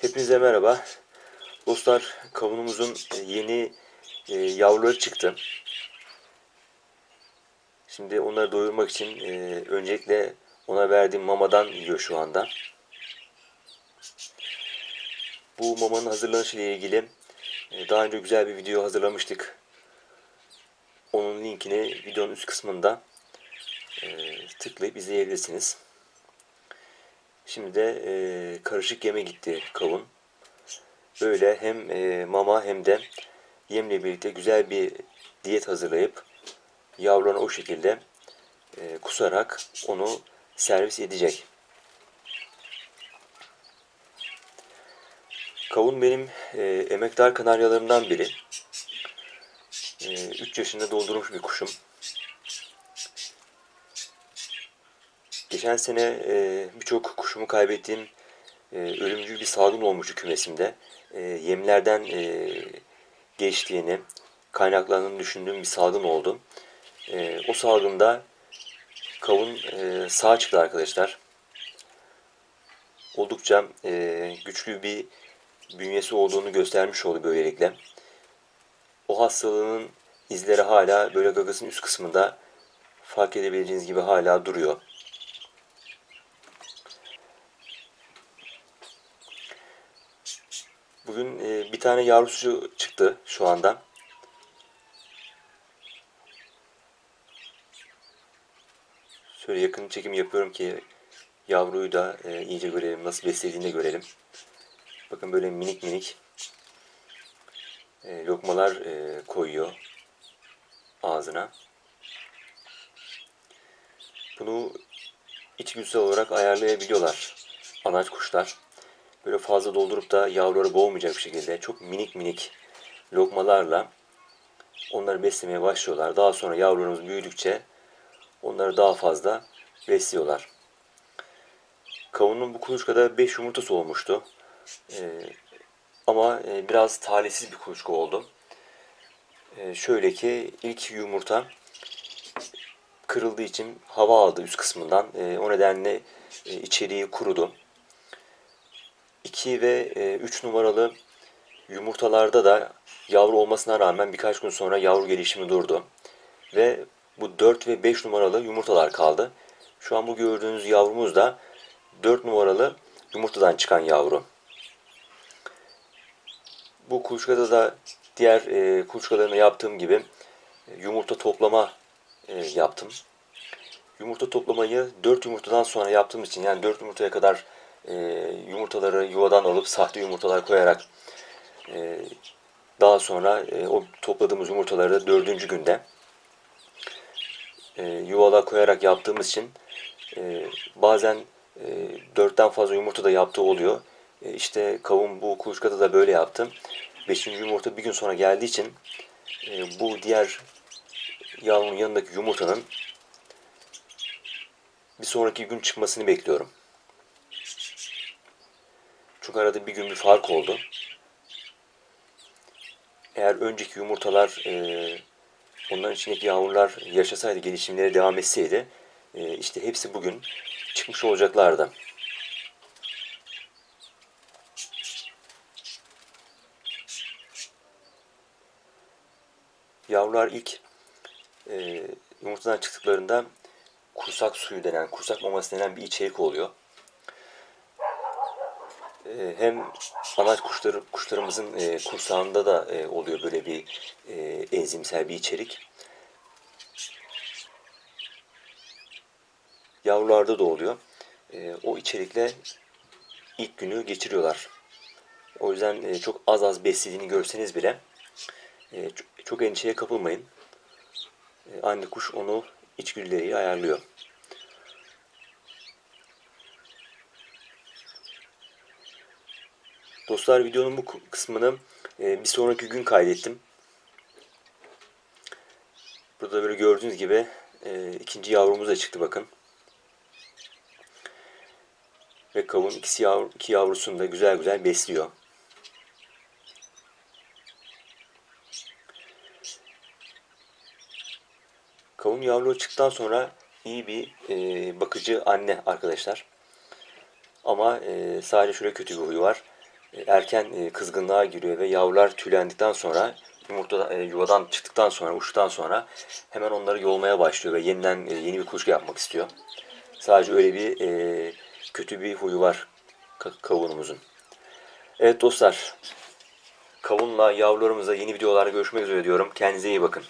Hepinize merhaba. Dostlar kavunumuzun e, yeni e, yavruları çıktı. Şimdi onları doyurmak için e, öncelikle ona verdiğim mamadan yiyor şu anda. Bu mamanın hazırlanışı ile ilgili e, daha önce güzel bir video hazırlamıştık. Onun linkini videonun üst kısmında e, tıklayıp izleyebilirsiniz. Şimdi de e, karışık yeme gitti kavun. Böyle hem e, mama hem de yemle birlikte güzel bir diyet hazırlayıp yavruna o şekilde e, kusarak onu servis edecek. Kavun benim e, emektar kanaryalarımdan biri. 3 yaşında doldurmuş bir kuşum. Geçen sene e, birçok kuşumu kaybettiğim e, ölümcül bir salgın olmuştu kümesimde. E, yemlerden e, geçtiğini, kaynaklandığını düşündüğüm bir salgın oldu. E, o salgında kavun e, sağ çıktı arkadaşlar. Oldukça e, güçlü bir bünyesi olduğunu göstermiş oldu böylelikle. O hastalığın izleri hala böyle gagasının üst kısmında fark edebileceğiniz gibi hala duruyor. Bugün e, bir tane yavrusu çıktı şu anda. Şöyle yakın çekim yapıyorum ki yavruyu da e, iyice görelim. Nasıl beslediğini de görelim. Bakın böyle minik minik e, lokmalar e, koyuyor ağzına. Bunu içgüdüsel olarak ayarlayabiliyorlar anaç kuşlar. Böyle fazla doldurup da yavruları boğmayacak bir şekilde çok minik minik lokmalarla onları beslemeye başlıyorlar. Daha sonra yavrularımız büyüdükçe onları daha fazla besliyorlar. Kavunun bu kuluçkada 5 yumurtası olmuştu. Ee, ama e, biraz talihsiz bir kuluçka oldu. Ee, şöyle ki ilk yumurta kırıldığı için hava aldı üst kısmından. Ee, o nedenle e, içeriği kurudu. 2 ve 3 numaralı yumurtalarda da yavru olmasına rağmen birkaç gün sonra yavru gelişimi durdu. Ve bu 4 ve 5 numaralı yumurtalar kaldı. Şu an bu gördüğünüz yavrumuz da 4 numaralı yumurtadan çıkan yavru. Bu kuluçkada da diğer e, yaptığım gibi e, yumurta toplama e, yaptım. Yumurta toplamayı 4 yumurtadan sonra yaptığım için yani 4 yumurtaya kadar e, yumurtaları yuvadan alıp sahte yumurtalar koyarak e, daha sonra e, o topladığımız yumurtaları da dördüncü günde e, yuvala koyarak yaptığımız için e, bazen e, dörtten fazla yumurta da yaptığı oluyor. E, işte kavun bu kuluçkada da böyle yaptım. Beşinci yumurta bir gün sonra geldiği için e, bu diğer yavrunun yanındaki yumurtanın bir sonraki gün çıkmasını bekliyorum. Çünkü arada bir gün bir fark oldu. Eğer önceki yumurtalar e, onların içindeki yavrular yaşasaydı, gelişimleri devam etseydi e, işte hepsi bugün çıkmış olacaklardı. Yavrular ilk e, yumurtadan çıktıklarında kursak suyu denen, kursak maması denen bir içerik oluyor. E, hem anaç kuşları, kuşlarımızın e, kursağında da e, oluyor böyle bir e, enzimsel bir içerik. Yavrularda da oluyor. E, o içerikle ilk günü geçiriyorlar. O yüzden e, çok az az beslediğini görseniz bile e, çok, çok endişeye kapılmayın. E, anne kuş onu içgüdüleriyle ayarlıyor. Dostlar videonun bu kısmını e, bir sonraki gün kaydettim. Burada böyle gördüğünüz gibi e, ikinci yavrumuz da çıktı bakın. Ve kavun ikisi yavru, iki yavrusunu da güzel güzel besliyor. Kavun yavru çıktıktan sonra iyi bir e, bakıcı anne arkadaşlar. Ama e, sadece şöyle kötü bir huyu var. E, erken e, kızgınlığa giriyor ve yavrular tüylendikten sonra yumurta e, yuvadan çıktıktan sonra uçtuktan sonra hemen onları yolmaya başlıyor ve yeniden yeni bir kuluçka yapmak istiyor. Sadece öyle bir kötü bir huyu var ka- kavunumuzun. Evet dostlar. Kavunla yavrularımızla yeni videolarda görüşmek üzere diyorum. Kendinize iyi bakın.